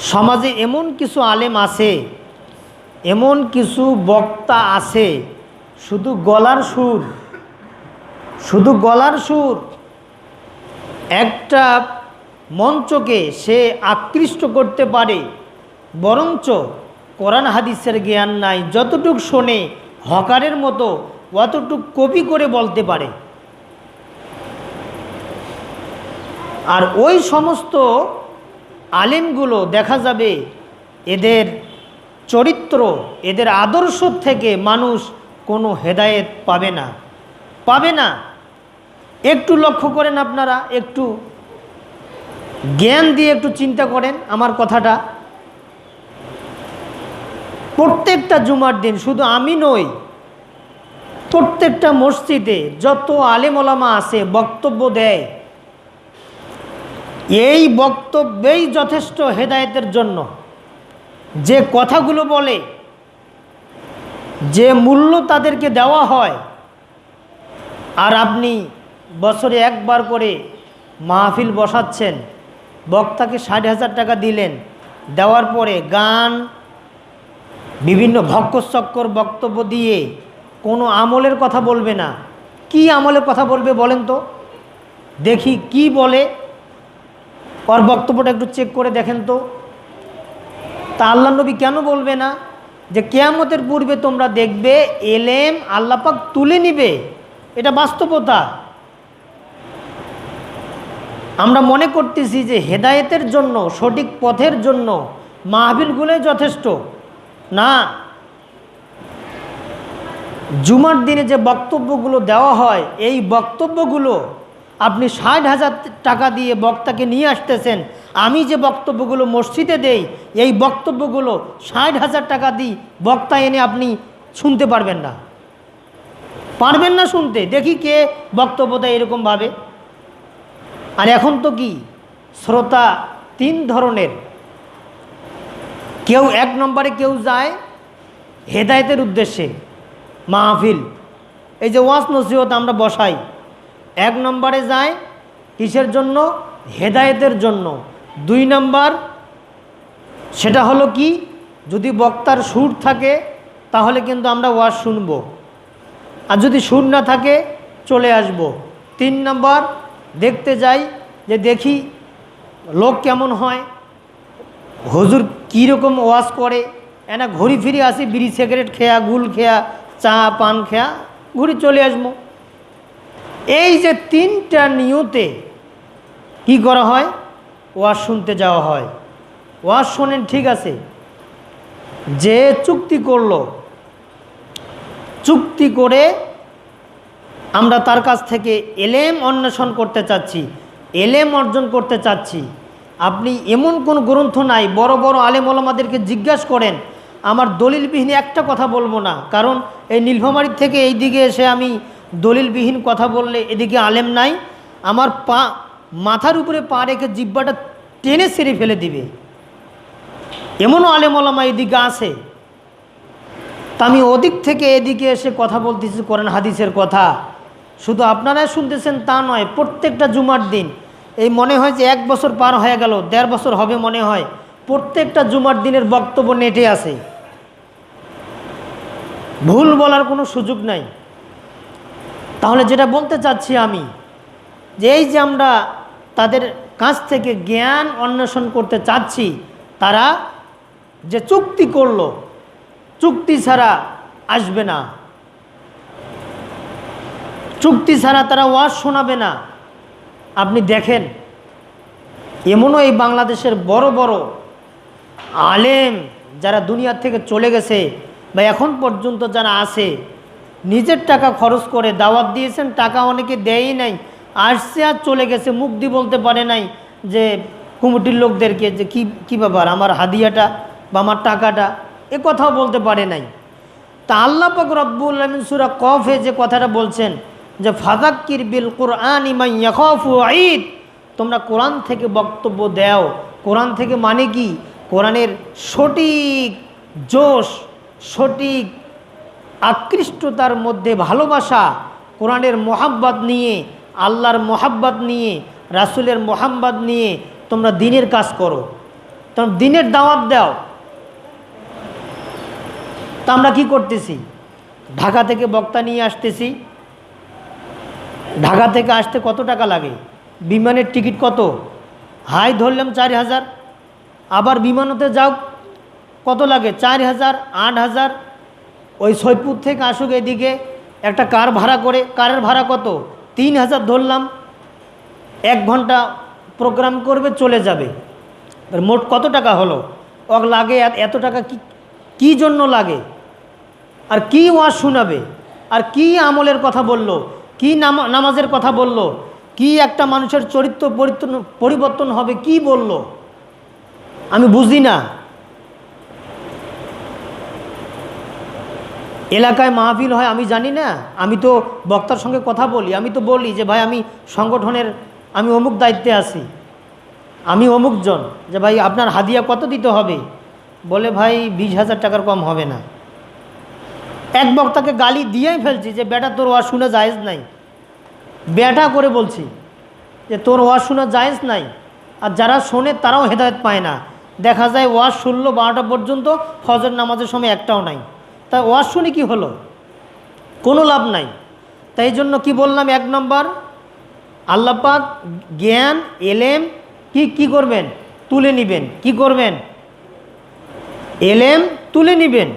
সমাজে এমন কিছু আলেম আছে, এমন কিছু বক্তা আছে, শুধু গলার সুর, শুধু গলার সুর। একটা মঞ্চকে সে আকৃষ্ট করতে পারে, বরঞ্চ কোরআন হাদিসের জ্ঞান নাই, যতটুক শোনে, হকারের মতো অতটুক কপি করে বলতে পারে। আর ওই সমস্ত আলেমগুলো দেখা যাবে এদের চরিত্র, এদের আদর্শ থেকে মানুষ কোনো হেদায়েত পাবে না। পাবে না। একটু লক্ষ্য করেন আপনারা, একটু জ্ঞান দিয়ে একটু চিন্তা করেন আমার কথাটা। প্রত্যেকটা জুমার দিন শুধু আমি নই, প্রত্যেকটা মসজিদে যত আলেমলামা আছে বক্তব্য দেয় এই বক্তব্যেই যথেষ্ট হেদায়েতের জন্য। যে কথাগুলো বলে, যে মূল্য তাদেরকে দেওয়া হয়, আর আপনি বছরে একবার করে মাহফিল বসাচ্ছেন, বক্তাকে ষাট হাজার টাকা দিলেন, দেওয়ার পরে গান, বিভিন্ন ভক্কচক্কর বক্তব্য দিয়ে কোনো আমলের কথা বলবে না। কি আমলের কথা বলবে বলেন তো? দেখি কি বলে ওর বক্তব্যটা একটু চেক করে দেখেন তো। তা আল্লাহ নবী কেন বলবে না? যে কেয়ামতের পূর্বে তোমরা দেখবে, এলেম আল্লাপাক তুলে নিবে। এটা বাস্তবতা। আমরা মনে করতেছি যে হেদায়েতের জন্য, সঠিক পথের জন্য মাহবিলগুলোই যথেষ্ট। না। জুমার দিনে যে বক্তব্যগুলো দেওয়া হয়, এই বক্তব্যগুলো আপনি ষাট হাজার টাকা দিয়ে বক্তাকে নিয়ে আসতেছেন, আমি যে বক্তব্যগুলো মসজিদে দেই, এই বক্তব্যগুলো ষাট হাজার টাকা দিই বক্তা এনে আপনি শুনতে পারবেন না। পারবেন না শুনতে, দেখি কে বক্তব্য দেয় এরকমভাবে আর এখন তো কি, শ্রোতা তিন ধরনের। কেউ এক নম্বরে কেউ যায় হেদায়েতের উদ্দেশ্যে, মাহফিল। এই যে ওয়াস নসিহত আমরা বসাই এক নম্বরে যায় কিসের জন্য? হেদায়েতের জন্য। দুই নম্বর সেটা হলো কি? যদি বক্তার সুর থাকে, তাহলে কিন্তু আমরা ওয়াজ শুনব। আর যদি সুর না থাকে, চলে আসব। তিন নম্বর দেখতে যাই যে দেখি লোক কেমন হয়। হুজুর কীরকম ওয়াজ করে? এনা ঘুরি ফিরি আসি, বিড়ি, সিগারেট খেয়া, গুল খেয়া, চা, পান খেয়া, ঘুরে চলে আসব। এই যে তিনটা নিয়তে কি করা হয়? ওয়াজ শুনতে যাওয়া হয়। ওয়াজ শোনেন, ঠিক আছে। যে চুক্তি করল, চুক্তি করে আমরা তার কাছ থেকে এলেম অন্বেষণ করতে চাচ্ছি, এলেম অর্জন করতে চাচ্ছি। আপনি এমন কোন গ্রন্থ নাই, বড় বড় আলেম ওলামাদেরকে জিজ্ঞাসা করেন, আমার দলিলবিহীন একটা কথা বলব না, কারণ এই নীলফামারির থেকে এই দিকে এসে আমি দলিলবিহীন কথা বললে এদিকে আলেম নাই, আমার পা, মাথার উপরে পা রেখে জিব্বাটা টেনে সেরে ফেলে দিবে। এমনও আলেম ওলামা এদিকে আছে। তা আমি ওদিক থেকে এদিকে এসে কথা বলতেছি করেন হাদিসের কথা। শুধু আপনারাই শুনতেছেন তা নয়, প্রত্যেকটা জুমার দিন, এই মনে হয় যে এক বছর পার হয়ে গেল, দেড় বছর হবে মনে হয়, প্রত্যেকটা জুমার দিনের বক্তব্য নেটে আছে। ভুল বলার কোনো সুযোগ নাই। তাহলে যেটা বলতে চাচ্ছি আমি, যে এই যে আমরা তাদের কাছ থেকে জ্ঞান অন্বেষণ করতে চাচ্ছি, তারা যে চুক্তি করল, চুক্তি ছাড়া আসবে না। চুক্তি ছাড়া তারা ওয়াজ শোনাবে না। আপনি দেখেন, এমনও এই বাংলাদেশের বড় বড় আলেম যারা দুনিয়ার থেকে চলে গেছে বা এখন পর্যন্ত যারা আছে নিজের টাকা খরচ করে দাওয়াত দিয়েছেন, টাকা অনেকে দেয়ই নাই। আসছে আর চলে গেছে মুখ দিয়ে বলতে পারে নাই যে কুমিটির লোকদেরকে যে কি, কী ব্যাপার, আমার হাদিয়াটা বা আমার টাকাটা, এ কথাও বলতে পারে নাই। তা আল্লাহ পাক রব্বুল আলমিন সুরা কফে যে কথাটা বলছেন যে ফাদাক্কির বিল কোরআন ইমাইয়াখু ঈদ তোমরা কোরআন থেকে বক্তব্য দাও। কোরআন থেকে মানে কি? কোরআনের সঠিক জোশ, সঠিক আকৃষ্টতার মধ্যে ভালোবাসা, কোরআনের মোহাব্বত নিয়ে, আল্লাহর মোহাব্বত নিয়ে, রাসুলের মোহাব্বত নিয়ে তোমরা দিনের কাজ করো। তখন দিনের দাওয়াত দাও। তা আমরা কী করতেছি? ঢাকা থেকে বক্তা নিয়ে আসতেছি। ঢাকা থেকে আসতে কত টাকা লাগে? বিমানের টিকিট কত? হাই ধরলাম চার হাজার। আবার বিমানতে যাও, কত লাগে? চার হাজার, আট হাজার ওই সৈদপুর থেকে আসুক এদিকে, একটা কার ভাড়া করে, কারের ভাড়া কত? তিন হাজার ধরলাম, এক ঘণ্টা প্রোগ্রাম করবে, চলে যাবে। মোট কত টাকা হলো? ওক লাগে, এত- টাকা কি, কী জন্য লাগে? আর কি ওয়াজ শোনাবে? আর কি আমলের কথা বলল? কি নামা- নামাজের কথা বলল? কি একটা মানুষের চরিত্র পরিবর্তন হবে, কি বলল? আমি বুঝি না। এলাকায় মাহফিল হয়, আমি জানি না। আমি তো বক্তার সঙ্গে কথা বলি, আমি তো বলি যে, ভাই, আমি সংগঠনের, আমি অমুক দায়িত্বে আছি। আমি অমুকজন, যে, ভাই, আপনার হাদিয়া কত দিতে হবে? বলে, ভাই, বিশ হাজার টাকার কম হবে না। এক বক্তাকে গালি দিয়েই ফেলছি যে, বেটা, তোর ওয়াজ শুনে জায়েজ নাই। বেটা করে বলছি যে, তোর ওয়াজ শোনা জায়েজ নাই। আর যারা শোনে, তারাও হেদায়ত পায় না। দেখা যায়, ওয়াজ শুনলো বারোটা পর্যন্ত, ফজর নামাজের সময় একটাও নাই। তা ওয়াজ শুনে কী হলো? কোনো লাভ নাই। তাই জন্য কি বললাম এক নম্বর? আল্লাপাক জ্ঞান, এলেম কি কি করবেন? তুলে নিবেন। কি করবেন? এলেম তুলে নিবেন।